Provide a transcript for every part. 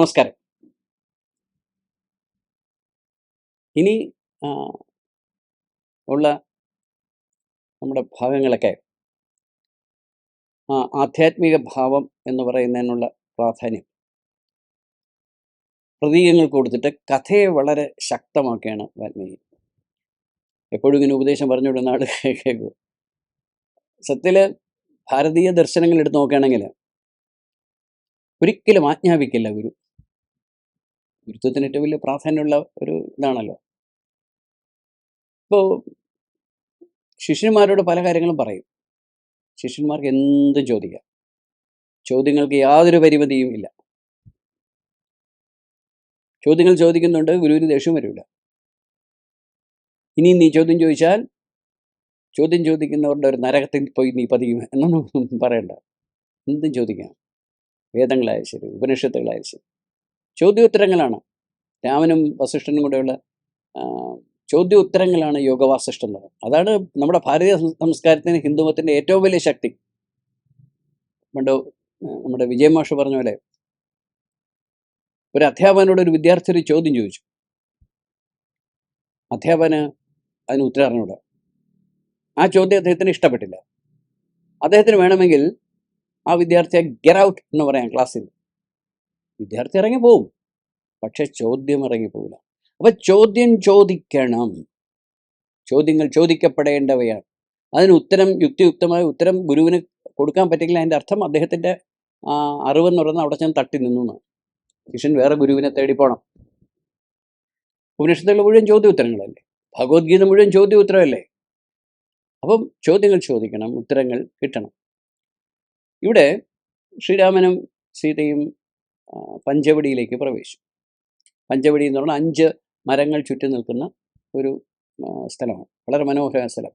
നമസ്കാരം. ഇനി ഉള്ള നമ്മുടെ ഭാഗങ്ങളൊക്കെ ആ ആധ്യാത്മിക ഭാവം എന്ന് പറയുന്നതിനുള്ള പ്രാധാന്യം. പ്രതീകങ്ങൾ കൊടുത്തിട്ട് കഥയെ വളരെ ശക്തമാക്കിയാണ് വാൽമീകി. എപ്പോഴും ഇങ്ങനെ ഉപദേശം പറഞ്ഞു പറഞ്ഞുവിടുന്ന ആൾ കേൾക്കും സത്യത്തിൽ ഭാരതീയ ദർശനങ്ങൾ എടുത്ത് നോക്കുകയാണെങ്കിൽ ഒരിക്കലും ആജ്ഞാപിക്കില്ല ഗുരു. ഗുരുത്വത്തിന് ഏറ്റവും വലിയ പ്രാധാന്യമുള്ള ഒരു ഇതാണല്ലോ. ഇപ്പോൾ ശിഷ്യന്മാരോട് പല കാര്യങ്ങളും പറയും. ശിഷ്യന്മാർക്ക് എന്ത് ചോദിക്കാം? ചോദ്യങ്ങൾക്ക് യാതൊരു പരിമിതിയും ഇല്ല. ചോദ്യങ്ങൾ ചോദിക്കുന്നുണ്ട് ഗുരുവിന് ദേഷ്യം വരില്ല ഇനി നീ ചോദ്യം ചോദിച്ചാൽ ചോദ്യം ചോദിക്കുന്നവരുടെ ഒരു നരകത്തിൽ പോയി നീ പതിയും എന്നൊന്നും പറയണ്ട. എന്തും ചോദിക്കാം. വേദങ്ങളായാലും ശരി ഉപനിഷത്തുകളായാലും ശരി. ചോദ്യോത്തരങ്ങളാണ്. രാമനും വസിഷ്ഠനും കൂടെയുള്ള ചോദ്യോത്തരങ്ങളാണ് യോഗവാസിഷ്ഠം എന്ന് പറയുന്നത് അതാണ് നമ്മുടെ ഭാരതീയ സംസ്കാരത്തിന് ഹിന്ദുമത്തിന്റെ ഏറ്റവും വലിയ ശക്തി. പണ്ട് നമ്മുടെ വിജയമാഷ് പറഞ്ഞ പോലെ ഒരു അധ്യാപകനോട് ഒരു വിദ്യാർത്ഥി ഒരു ചോദ്യം ചോദിച്ചു. അധ്യാപകന് അതിന് ഉത്തരം അറിഞ്ഞൂട. ആ ചോദ്യം അദ്ദേഹത്തിന് ഇഷ്ടപ്പെട്ടില്ല. അദ്ദേഹത്തിന് വേണമെങ്കിൽ ആ വിദ്യാർത്ഥിയെ ഗെറൗട്ട് എന്ന് പറയാം ക്ലാസ്സിൽ. വിദ്യാർത്ഥി ഇറങ്ങി പക്ഷെ ചോദ്യം ഇറങ്ങി പോവില്ല അപ്പൊ ചോദ്യം ചോദിക്കണം. ചോദ്യങ്ങൾ ചോദിക്കപ്പെടേണ്ടവയാണ്. അതിന് ഉത്തരം യുക്തിയുക്തമായ ഉത്തരം ഗുരുവിന് കൊടുക്കാൻ പറ്റില്ല അതിന്റെ അർത്ഥം അദ്ദേഹത്തിന്റെ അറിവെന്ന് പറയുന്നത് അവിടെ ചെന്ന് തട്ടി നിന്നു എന്നാണ്. ശിഷ്യൻ വേറെ ഗുരുവിനെ തേടി പോകണം ഉപനിഷത്തുകൾ മുഴുവൻ ചോദ്യോത്തരങ്ങളല്ലേ? ഭഗവത്ഗീത മുഴുവൻ ചോദ്യോത്തരമല്ലേ? അപ്പം ചോദ്യങ്ങൾ ചോദിക്കണം ഉത്തരങ്ങൾ കിട്ടണം. ഇവിടെ ശ്രീരാമനും സീതയും പഞ്ചവടിയിലേക്ക് പ്രവേശിച്ചു. പഞ്ചവടി എന്ന് പറഞ്ഞാൽ അഞ്ച് മരങ്ങൾ ചുറ്റി നിൽക്കുന്ന ഒരു സ്ഥലമാണ്. വളരെ മനോഹരമായ സ്ഥലം.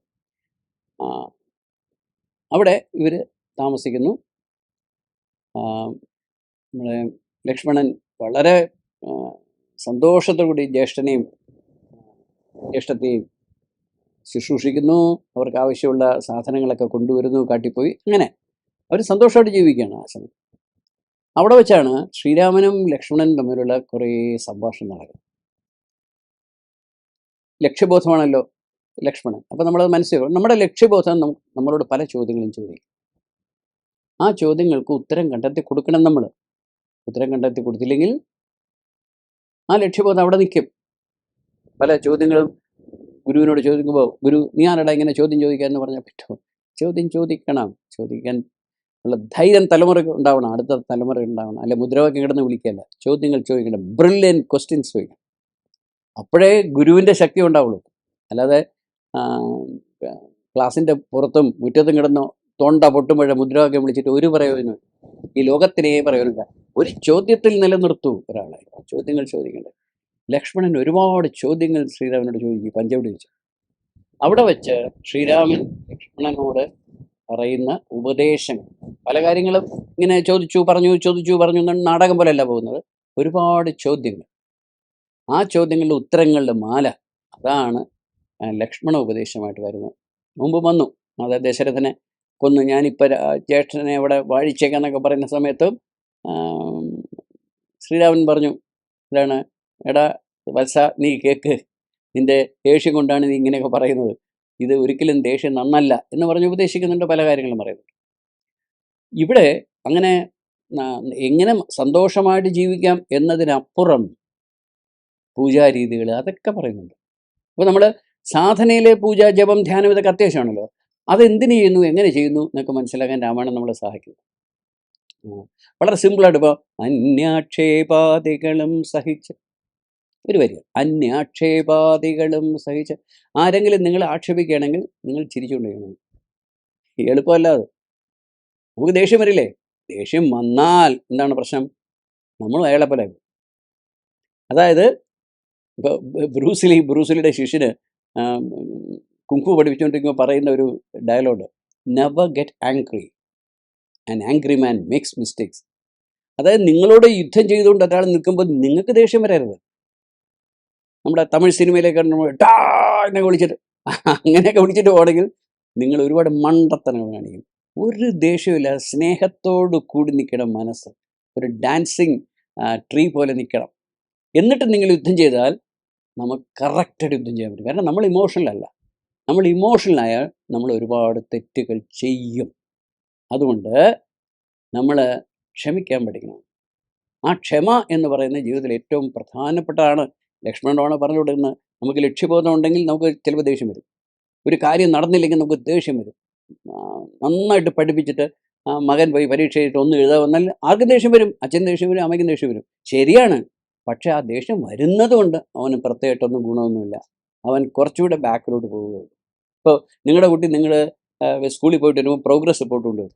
അവിടെ ഇവർ താമസിക്കുന്നു. നമ്മുടെ ലക്ഷ്മണൻ വളരെ സന്തോഷത്തോടുകൂടി ജ്യേഷ്ഠനെയും ജ്യേഷ്ഠത്തെയും ശുശ്രൂഷിക്കുന്നു. അവർക്ക് ആവശ്യമുള്ള സാധനങ്ങളൊക്കെ കൊണ്ടുവരുന്നു കാട്ടിപ്പോയി. അങ്ങനെ. അവർ സന്തോഷമായിട്ട് ജീവിക്കുകയാണ് ആ സമയം. അവിടെ വെച്ചാണ് ശ്രീരാമനും ലക്ഷ്മണനും തമ്മിലുള്ള കുറേ സംഭാഷണം നടക്കുന്നത്. ലക്ഷ്യബോധമാണല്ലോ ലക്ഷ്മണൻ. അപ്പം നമ്മൾ മനസ്സിലാക്കും നമ്മുടെ ലക്ഷ്യബോധം നമ്മളോട് പല ചോദ്യങ്ങളും ചോദിക്കും. ആ ചോദ്യങ്ങൾക്ക് ഉത്തരം കണ്ടെത്തി കൊടുക്കണം നമ്മൾ ഉത്തരം കണ്ടെത്തി കൊടുത്തില്ലെങ്കിൽ ആ ലക്ഷ്യബോധം അവിടെ നിൽക്കും. പല ചോദ്യങ്ങളും ഗുരുവിനോട് ചോദിക്കുമ്പോൾ ഗുരു നീ ആരടാ ഇങ്ങനെ ചോദ്യം ചോദിക്കാൻ എന്ന് പറഞ്ഞാൽ പറ്റുമോ ചോദ്യം ചോദിക്കണം. ചോദിക്കാൻ ഉള്ള ധൈര്യം തലമുറ ഉണ്ടാവണം അടുത്ത തലമുറ ഉണ്ടാവണം. അല്ലെ മുദ്രാവാക്യം കിടന്ന് വിളിക്കല്ല ചോദ്യങ്ങൾ ചോദിക്കണം ബ്രില്യൻ ക്വസ്റ്റ്യൻസ് ചോദിക്കണം. അപ്പോഴേ ഗുരുവിന്റെ ശക്തി ഉണ്ടാവുള്ളൂ. അല്ലാതെ ക്ലാസ്സിന്റെ പുറത്തും മുറ്റത്തും കിടന്ന് തൊണ്ട പൊട്ടുമ്പോഴേ മുദ്രാവാക്യം വിളിച്ചിട്ട് ഒരു പ്രയോജനം ഈ ലോകത്തിനേ പറയുന്നില്ല ഒരു ചോദ്യത്തിൽ നിലനിർത്തൂ ഒരാളെ. ചോദ്യങ്ങൾ ചോദിക്കണ്ടേ. ലക്ഷ്മണൻ ഒരുപാട് ചോദ്യങ്ങൾ ശ്രീരാമനോട് ചോദിക്കും പഞ്ചവടി വെച്ച്. അവിടെ വെച്ച് ശ്രീരാമൻ ലക്ഷ്മണനോട് പറയുന്ന ഉപദേശങ്ങൾ. പല കാര്യങ്ങളും ഇങ്ങനെ ചോദിച്ചു പറഞ്ഞു ചോദിച്ചു പറഞ്ഞു നാടകം പോലെയല്ല പോകുന്നത്. ഒരുപാട് ചോദ്യങ്ങൾ. ആ ചോദ്യങ്ങളുടെ ഉത്തരങ്ങളുടെ മാല. അതാണ് ലക്ഷ്മണ ഉപദേശമായിട്ട് വരുന്നത്. മുമ്പ് വന്നു. അതായത് ദശരഥനെ കൊന്നു. ഞാനിപ്പോൾ ജ്യേഷ്ഠനെ അവിടെ വാഴിച്ചേക്കാന്നൊക്കെ പറയുന്ന സമയത്ത് ശ്രീരാമൻ പറഞ്ഞു ഇതാണ് എടാ വത്സ നീ കേക്ക്. നിന്റെ ദേഷ്യം കൊണ്ടാണ് നീ ഇങ്ങനെയൊക്കെ പറയുന്നത്. ഇത് ഒരിക്കലും ദേഷ്യം നന്നല്ല എന്ന് പറഞ്ഞ് ഉപദേശിക്കുന്നുണ്ട് പല കാര്യങ്ങളും പറയുന്നുണ്ട്. ഇവിടെ അങ്ങനെ എങ്ങനെ സന്തോഷമായിട്ട് ജീവിക്കാം എന്നതിനപ്പുറം പൂജാരീതികൾ അതൊക്കെ പറയുന്നുണ്ട്. അപ്പോൾ നമ്മൾ സാധനയിലെ പൂജ ജപം ധ്യാനം ഇതൊക്കെ അത്യാവശ്യമാണല്ലോ. അതെന്തിനു ചെയ്യുന്നു എങ്ങനെ ചെയ്യുന്നു എന്നൊക്കെ മനസ്സിലാക്കാൻ രാമായണം നമ്മളെ സഹായിക്കുന്നു. വളരെ സിമ്പിളായിട്ട് ഇപ്പോൾ അന്യാക്ഷേപാദികളും സഹിച്ച് ഒരു വരിക അന്യാക്ഷേപാദികളും സഹിച്ച് ആരെങ്കിലും നിങ്ങൾ ആക്ഷേപിക്കുകയാണെങ്കിൽ നിങ്ങൾ ചിരിച്ചുകൊണ്ടിരിക്കണം എളുപ്പമല്ല അത് നമുക്ക് ദേഷ്യം വരില്ലേ? ദേഷ്യം വന്നാൽ എന്താണ് പ്രശ്നം? നമ്മൾ അയാളെ പോലെ. അതായത് ഇപ്പോൾ ബ്രൂസിലി ബ്രൂസിലിയുടെ ശിഷ്യന് കുങ്കു പഠിപ്പിച്ചുകൊണ്ടിരിക്കുമ്പോൾ പറയുന്ന ഒരു dialogue. Never get angry an angry man makes mistakes അതായത് നിങ്ങളോട് യുദ്ധം ചെയ്തുകൊണ്ട് ഒരാൾ നിൽക്കുമ്പോൾ നിങ്ങൾക്ക് ദേഷ്യം വരരുത്. നമ്മുടെ തമിഴ് സിനിമയിലേക്ക് ടാ എന്നൊക്കെ വിളിച്ചിട്ട് അങ്ങനെയൊക്കെ വിളിച്ചിട്ട് പോകണമെങ്കിൽ നിങ്ങൾ ഒരുപാട് മണ്ടത്തനങ്ങൾ കാണിക്കും. ഒരു ദേഷ്യമില്ല സ്നേഹത്തോട് കൂടി നിൽക്കണം മനസ്സ്. ഒരു ഡാൻസിങ് ട്രീ പോലെ നിൽക്കണം. എന്നിട്ട് നിങ്ങൾ യുദ്ധം ചെയ്താൽ നമുക്ക് കറക്റ്റായിട്ട് യുദ്ധം ചെയ്യാൻ പറ്റും. കാരണം നമ്മൾ ഇമോഷണലല്ല നമ്മൾ ഇമോഷണലായാൽ നമ്മൾ ഒരുപാട് തെറ്റുകൾ ചെയ്യും. അതുകൊണ്ട് നമ്മൾ ക്ഷമിക്കാൻ പഠിക്കണം. ആ ക്ഷമ എന്ന് പറയുന്ന ജീവിതത്തിൽ ഏറ്റവും പ്രധാനപ്പെട്ടതാണ് ലക്ഷ്മണനാണ് പറഞ്ഞു കൊടുക്കുന്നത് നമുക്ക് ലക്ഷ്യബോധം ഉണ്ടെങ്കിൽ നമുക്ക് ചിലപ്പോൾ ദേഷ്യം വരും. ഒരു കാര്യം നടന്നില്ലെങ്കിൽ നമുക്ക് ദേഷ്യം വരും. നന്നായിട്ട് പഠിപ്പിച്ചിട്ട് മകൻ പോയി പരീക്ഷ എഴുതിയിട്ട് ഒന്നും എഴുതാൻ വന്നാൽ ആർക്കും ദേഷ്യം വരും അച്ഛൻ ദേഷ്യം വരും അമ്മയ്ക്കും ദേഷ്യം വരും. ശരിയാണ്. പക്ഷേ ആ ദേഷ്യം വരുന്നതുകൊണ്ട് അവന് പ്രത്യേകമായിട്ടൊന്നും ഗുണമൊന്നുമില്ല. അവൻ കുറച്ചുകൂടെ ബാക്കിലോട്ട് പോവുകയുള്ളൂ ഇപ്പോൾ നിങ്ങളുടെ കുട്ടി നിങ്ങൾ സ്കൂളിൽ പോയിട്ട് വരുമ്പോൾ പ്രോഗ്രസ് റിപ്പോർട്ട് കൊണ്ടുവരും.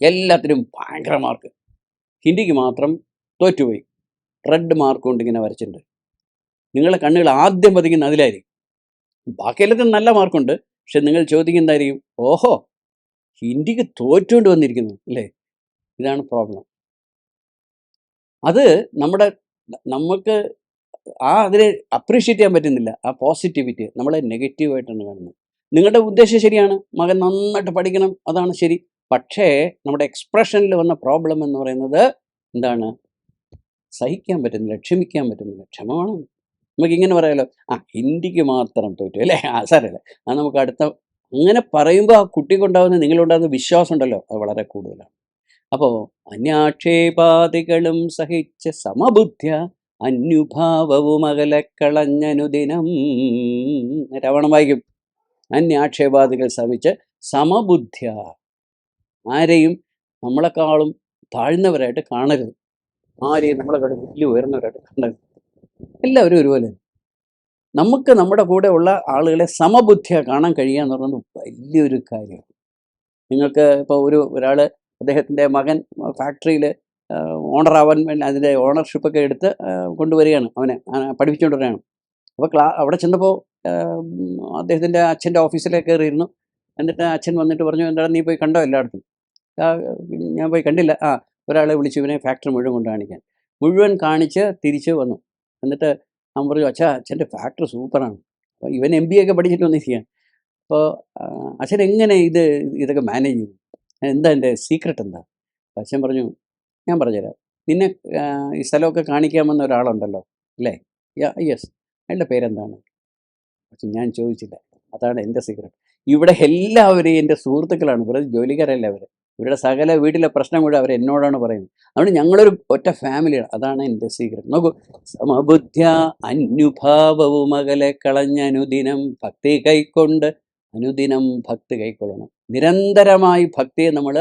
എല്ലാത്തിനും ഭയങ്കര മാർക്ക് ഹിന്ദിക്ക് മാത്രം തോറ്റുപോയി. റെഡ് മാർക്ക് കൊണ്ട് ഇങ്ങനെ വരച്ചിട്ടുണ്ട്. നിങ്ങളെ കണ്ണുകൾ ആദ്യം പതിക്കുന്ന അതിലായിരിക്കും. ബാക്കി എല്ലാത്തിനും നല്ല മാർക്കുണ്ട്. പക്ഷെ നിങ്ങൾ ചോദിക്കുന്നതായിരിക്കും ഓഹോ ഇന്ത്യയ്ക്ക് തോറ്റുകൊണ്ട് വന്നിരിക്കുന്നു അല്ലേ? ഇതാണ് പ്രോബ്ലം അത് നമ്മുടെ നമുക്ക് ആ അതിനെ അപ്രീഷിയേറ്റ് ചെയ്യാൻ പറ്റുന്നില്ല. ആ പോസിറ്റിവിറ്റി നമ്മളെ നെഗറ്റീവായിട്ടാണ് കാണുന്നത്. നിങ്ങളുടെ ഉദ്ദേശം ശരിയാണ്. മകൻ നന്നായിട്ട് പഠിക്കണം അതാണ് ശരി. പക്ഷേ നമ്മുടെ എക്സ്പ്രഷനിൽ വന്ന പ്രോബ്ലം എന്ന് പറയുന്നത് എന്താണ്? സഹിക്കാൻ പറ്റുന്നില്ല ക്ഷമിക്കാൻ പറ്റുന്നില്ല. ക്ഷമ വേണം. നമുക്ക് ഇങ്ങനെ പറയാലോ. ആ ഹിന്ദിക്ക് മാത്രം തോറ്റു അല്ലേ? ആ സാരല്ലേ അത് നമുക്ക് അടുത്ത അങ്ങനെ പറയുമ്പോൾ ആ കുട്ടിക്കുണ്ടാകുന്ന നിങ്ങളുണ്ടാകുന്ന വിശ്വാസം ഉണ്ടല്ലോ അത് വളരെ കൂടുതലാണ്. അപ്പോൾ അന്യാക്ഷേപാദികളും സഹിച്ച സമബുദ്ധ്യ അന്യുഭാവവും അകലക്കളഞ്ഞനുദിനം. രവണം വായിക്കും. അന്യാക്ഷേപാദികൾ സഹിച്ച സമബുദ്ധ്യ. ആരെയും നമ്മളെക്കാളും താഴ്ന്നവരായിട്ട് കാണരുത്. ആരെയും നമ്മളെക്കാളും വലിയ ഉയർന്നവരായിട്ട് കണ്ടരുത് എല്ലാവരും ഒരുപോലെ. നമുക്ക് നമ്മുടെ കൂടെ ഉള്ള ആളുകളെ സമബുദ്ധിയെ കാണാൻ കഴിയുക എന്ന് പറയുന്നത് വലിയൊരു കാര്യമാണ് നിങ്ങൾക്ക് ഇപ്പോൾ ഒരു ഒരാൾ അദ്ദേഹത്തിന്റെ മകൻ ഫാക്ടറിയിൽ ഓണറാവാൻ വേണ്ടി അതിന്റെ ഓണർഷിപ്പൊക്കെ എടുത്ത് കൊണ്ടുവരികയാണ്. അവനെ പഠിപ്പിച്ചുകൊണ്ട് വരികയാണ്. അപ്പോൾ ക്ലാ അവിടെ ചെന്നപ്പോൾ അദ്ദേഹത്തിന്റെ അച്ഛന്റെ ഓഫീസിലേക്ക് കയറിയിരുന്നു. എന്നിട്ട് അച്ഛൻ വന്നിട്ട് പറഞ്ഞു എന്താ നീ പോയി കണ്ടോ എല്ലായിടത്തും? ഞാൻ പോയി കണ്ടില്ല. ആ ഒരാളെ വിളിച്ചു ഇവനെ ഫാക്ടറി മുഴുവൻ കൊണ്ട് കാണിക്കാൻ. മുഴുവൻ കാണിച്ച് തിരിച്ച് വന്നു. എന്നിട്ട് അവൻ പറഞ്ഞു അച്ഛാ അച്ഛന്റെ ഫാക്ടറി സൂപ്പറാണ്. അപ്പോൾ ഇവൻ എം ബി ഒക്കെ പഠിച്ചിട്ട് വന്നിരിക്കുകയാണ് അപ്പോൾ അച്ഛൻ എങ്ങനെ ഇത് ഇതൊക്കെ മാനേജ് ചെയ്തു? എന്താ എന്റെ സീക്രട്ട് എന്താ? അപ്പോൾ അച്ഛൻ പറഞ്ഞു ഞാൻ പറഞ്ഞുതരാം. നിന്നെ ഈ സ്ഥലമൊക്കെ കാണിക്കാമെന്ന ഒരാളുണ്ടല്ലോ അല്ലേ? യെസ് അയാളുടെ പേരെന്താണ്? പക്ഷെ ഞാൻ ചോദിച്ചില്ല. അതാണ് എന്റെ സീക്രട്ട് ഇവിടെ എല്ലാവരെയും എന്റെ സുഹൃത്തുക്കളാണ്. വെറുതെ ജോലിക്കാരല്ല അവർ ഇവരുടെ സകല വീട്ടിലെ പ്രശ്നം കൂടെ അവർ എന്നോടാണ് പറയുന്നത്. അതുകൊണ്ട് ഞങ്ങളൊരു ഒറ്റ ഫാമിലിയാണ് അതാണ് എന്റെ സീക്രട്ട് നോക്കൂ. സമബുദ്ധ്യ അന്യുഭാവവും അകലെ കളഞ്ഞ അനുദിനം ഭക്തി കൈക്കൊണ്ട് അനുദിനം ഭക്തി കൈക്കൊള്ളണം. നിരന്തരമായി ഭക്തിയെ നമ്മൾ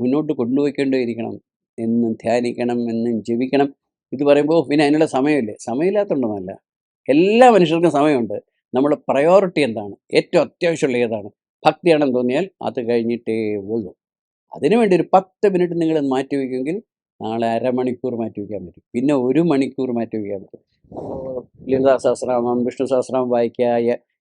മുന്നോട്ട് കൊണ്ടുപോയിക്കൊണ്ടേയിരിക്കണം. എന്നും ധ്യാനിക്കണം എന്നും ജപിക്കണം. ഇത് പറയുമ്പോൾ പിന്നെ അതിനുള്ള സമയമില്ലേ. സമയമില്ലാത്തതുണ്ടെന്നല്ല എല്ലാ മനുഷ്യർക്കും സമയമുണ്ട്. നമ്മുടെ പ്രയോറിറ്റി എന്താണ്? ഏറ്റവും അത്യാവശ്യമുള്ള ഏതാണ്? ഭക്തിയാണെന്ന് തോന്നിയാൽ അത് കഴിഞ്ഞിട്ടേ ഉള്ളൂ. അതിനുവേണ്ടി ഒരു പത്ത് മിനിറ്റ് നിങ്ങൾ മാറ്റി വയ്ക്കുമെങ്കിൽ നാളെ അരമണിക്കൂർ മാറ്റി വയ്ക്കാൻ പറ്റും. പിന്നെ ഒരു മണിക്കൂർ മാറ്റി വയ്ക്കാൻ പറ്റും. ലളിതാ സഹസ്രനാമം വിഷ്ണു സഹസ്രനാമം വായിക്കുക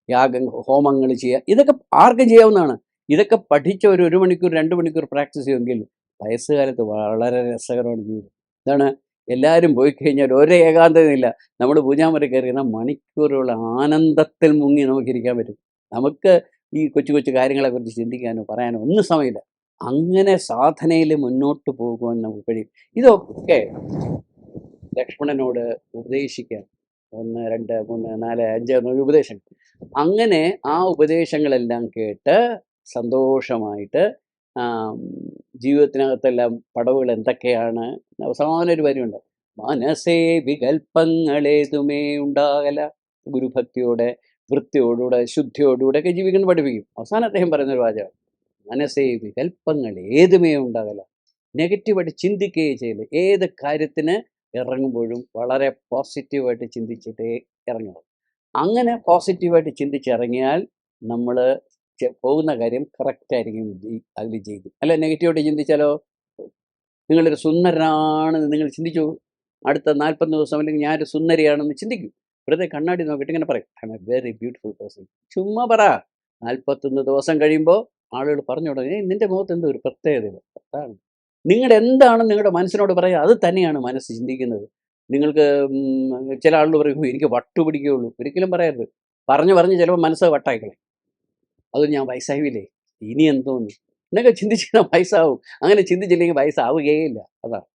യാഗം ഹോമങ്ങൾ ചെയ്യുക ഇതൊക്കെ ആർക്കും ചെയ്യാവുന്നതാണ്. ഇതൊക്കെ പഠിച്ച ഒരു ഒരു മണിക്കൂർ രണ്ട് മണിക്കൂർ പ്രാക്ടീസ് ചെയ്യുമെങ്കിൽ വയസ്സുകാലത്ത് വളരെ രസകരമാണ് ജീവിതം. ഇതാണ് എല്ലാവരും പോയി കഴിഞ്ഞാൽ ഒരേ ഏകാന്തതയില്ല. നമ്മൾ പൂജാമുറി കയറിയുന്ന മണിക്കൂറുകൾ ആനന്ദത്തിൽ മുങ്ങി നമുക്കിരിക്കാൻ പറ്റും. നമുക്ക് ഈ കൊച്ചു കൊച്ചു കാര്യങ്ങളെക്കുറിച്ച് ചിന്തിക്കാനോ പറയാനോ ഒന്നും സമയമില്ല. അങ്ങനെ സാധനയിൽ മുന്നോട്ട് പോകുവാൻ നമുക്ക് കഴിയും. ഇതൊക്കെ ലക്ഷ്മണനോട് ഉപദേശിക്കാൻ. ഒന്ന് രണ്ട് മൂന്ന് നാല് അഞ്ച് ഉപദേശം. അങ്ങനെ ആ ഉപദേശങ്ങളെല്ലാം കേട്ട് സന്തോഷമായിട്ട് ജീവിതത്തിനകത്തെല്ലാം പടവുകൾ എന്തൊക്കെയാണ്? അവസാന ഒരു വരിയുണ്ട്. മനസ്സേ വികൽപ്പങ്ങളേതുമേ ഉണ്ടാകല? ഗുരുഭക്തിയോടെ വൃത്തിയോടുകൂടെ ശുദ്ധിയോടുകൂടെ ഒക്കെ ജീവിക്കുന്നത് പഠിപ്പിക്കും. അവസാനം അദ്ദേഹം പറയുന്ന ഒരു വാചകം. മനസ്സേ വികൽപ്പങ്ങൾ ഏതുമേ ഉണ്ടാകില്ല നെഗറ്റീവായിട്ട് ചിന്തിക്കുകയും ചെയ്യില്ല ഏത് കാര്യത്തിന് ഇറങ്ങുമ്പോഴും വളരെ പോസിറ്റീവായിട്ട് ചിന്തിച്ചിട്ടേ ഇറങ്ങണം അങ്ങനെ പോസിറ്റീവായിട്ട് ചിന്തിച്ചിറങ്ങിയാൽ നമ്മൾ പോകുന്ന കാര്യം കറക്റ്റായിരിക്കും അതിൽ ചെയ്തു. അല്ല? നെഗറ്റീവായിട്ട് ചിന്തിച്ചാലോ? നിങ്ങളൊരു സുന്ദരനാണെന്ന് നിങ്ങൾ ചിന്തിച്ചു. അടുത്ത നാൽപ്പത് ദിവസം അല്ലെങ്കിൽ ഞാനൊരു സുന്ദരിയാണെന്ന് ചിന്തിക്കും. വെറുതെ കണ്ണാടി നോക്കിയിട്ട് ഇങ്ങനെ പറയും. I'm a very beautiful person ചുമ്മാ പറ. നാൽപ്പത്തൊന്ന് ദിവസം കഴിയുമ്പോൾ ആളുകൾ പറഞ്ഞു തുടങ്ങി നിന്റെ മുഖത്ത് എന്തോ ഒരു പ്രത്യേകത അതാണ്. നിങ്ങളുടെ എന്താണ് നിങ്ങളുടെ മനസ്സിനോട് പറയുക അത് തന്നെയാണ് മനസ്സ് ചിന്തിക്കുന്നത്. നിങ്ങൾക്ക് ചില ആളുകൾ പറയും "ഓ, എനിക്ക് വട്ടു പിടിക്കുകയുള്ളൂ. ഒരിക്കലും പറയരുത്. പറഞ്ഞു പറഞ്ഞ് ചിലപ്പോൾ മനസ്സ് വട്ടായിക്കളെ അത് ഞാൻ വയസ്സായില്ലേ? ഇനി എന്തോന്ന്? എന്നൊക്കെ ചിന്തിച്ചാൽ വയസ്സാവും. അങ്ങനെ ചിന്തിച്ചില്ലെങ്കിൽ വയസ്സാവുകയില്ല അതാണ്.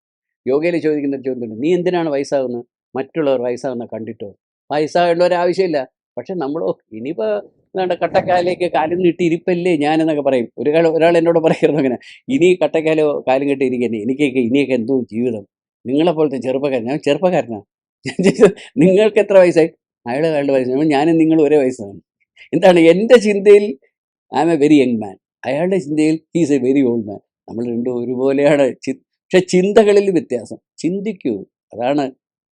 യോഗയിൽ ചോദിക്കുന്ന ചോദ്യം നീ എന്തിനാണ് വയസ്സാകുന്നത് മറ്റുള്ളവർ വയസ്സാകുന്ന കണ്ടിട്ടോ? വയസ്സാകേണ്ട ഒരു ആവശ്യമില്ല പക്ഷെ നമ്മളോ ഇനിയിപ്പോൾ എന്താണ്ട് കട്ടക്കാലിലേക്ക് കാലും നീട്ടി ഞാനെന്നൊക്കെ പറയും. ഒരു ഒരാൾ എന്നോട് പറയുന്നു അങ്ങനെ ഇനി കട്ടക്കാലോ കാലും കെട്ടി ഇരിക്കന്നെ എനിക്കൊക്കെ ഇനിയൊക്കെ എന്തോ ജീവിതം. നിങ്ങളെപ്പോലത്തെ ചെറുപ്പക്കാരൻ ഞാൻ ചെറുപ്പക്കാരനാണ് നിങ്ങൾക്ക് എത്ര വയസ്സായി? അയാൾ അയാളുടെ വയസ്സ്. ഞാനും നിങ്ങൾ ഒരേ വയസ്സാണ്. എന്താണ് എന്റെ ചിന്തയിൽ I am a very young man അയാളുടെ ചിന്തയിൽ he's a very old man നമ്മൾ രണ്ടും ഒരുപോലെയാണ്. പക്ഷെ ചിന്തകളിൽ വ്യത്യാസം. ചിന്തിക്കൂ. അതാണ്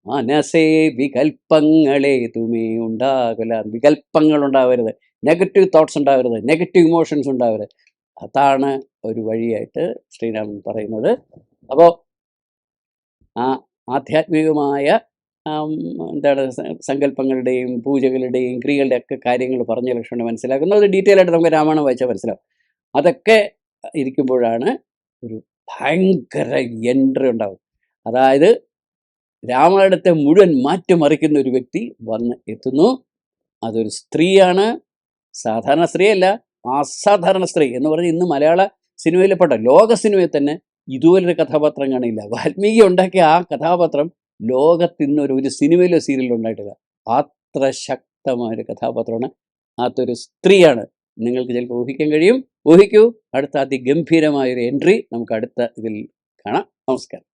മനസ്സേ വികൽപ്പങ്ങളെ തുമേ ഉണ്ടാകില്ല വികൽപ്പങ്ങൾ ഉണ്ടാവരുത് നെഗറ്റീവ് തോട്ട്സ് ഉണ്ടാവരുത്. നെഗറ്റീവ് ഇമോഷൻസ് ഉണ്ടാവരുത്. അതാണ് ഒരു വഴിയായിട്ട് ശ്രീരാമൻ പറയുന്നത്. അപ്പോൾ ആ ആധ്യാത്മികമായ എന്താണ് സങ്കല്പങ്ങളുടെയും പൂജകളുടെയും ക്രിയകളുടെ ഒക്കെ കാര്യങ്ങൾ പറഞ്ഞ ലക്ഷ്മണ മനസ്സിലാക്കുന്നത് അത് ഡീറ്റെയിൽ ആയിട്ട് നമുക്ക് രാമായണം വായിച്ചാൽ മനസ്സിലാവും. അതൊക്കെ ഇരിക്കുമ്പോഴാണ് ഒരു ഭയങ്കര എൻട്രി ഉണ്ടാവും അതായത് രാമായണത്തെ മുഴുവൻ മാറ്റിമറിക്കുന്ന ഒരു വ്യക്തി വന്ന് എത്തുന്നു. അതൊരു സ്ത്രീയാണ്. സാധാരണ സ്ത്രീയല്ല അസാധാരണ സ്ത്രീ എന്ന് പറഞ്ഞ് ഇന്ന് മലയാള സിനിമയിൽ പെട്ട ലോക സിനിമയിൽ തന്നെ ഇതുപോലൊരു കഥാപാത്രം കാണില്ല. വാൽമീകി ഉണ്ടാക്കിയ ആ കഥാപാത്രം ലോകത്തിന്ന് ഒരു ഒരു സിനിമയിലോ സീരിയലിലോ ഉണ്ടായിട്ടില്ല. അത്ര ശക്തമായ ഒരു കഥാപാത്രമാണ്. അതൊരു സ്ത്രീയാണ്. നിങ്ങൾക്ക് ചിലപ്പോൾ ഊഹിക്കാൻ കഴിയും. ഊഹിക്കൂ. അടുത്ത അതിഗംഭീരമായൊരു എൻട്രി നമുക്ക് അടുത്ത ഇതിൽ കാണാം. നമസ്കാരം.